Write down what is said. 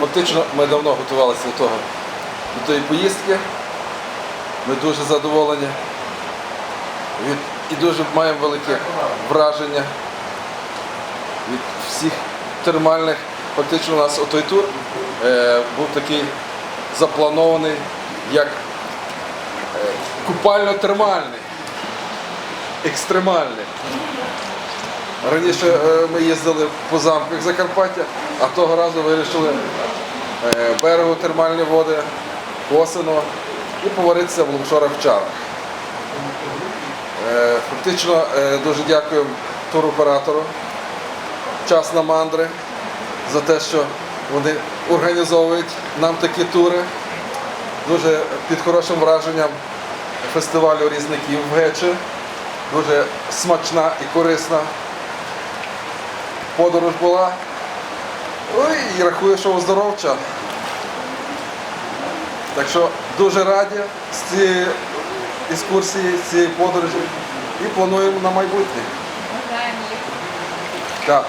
Фактично ми давно готувалися до того, до тої поїздки. Ми дуже задоволені і дуже маємо велике враження від всіх термальних. Фактично у нас отой тур е, був такий запланований як е, купально-термальний, екстремальний. Раніше е, ми їздили по замках Закарпаття, а того разу вирішили е, берегу термальні води, Косино і поваритися в лумшорах в чарах. Е, Фактично дуже дякуємо туроператору час на мандри за те, що вони організовують нам такі тури. Дуже під хорошим враженням фестивалю різників в Гечі. Дуже смачна і корисна подорож була. Ой, і рахую, що оздоровча. Так що дуже раді з цієї екскурсії, з цієї подорожі і плануємо на майбутнє. Так.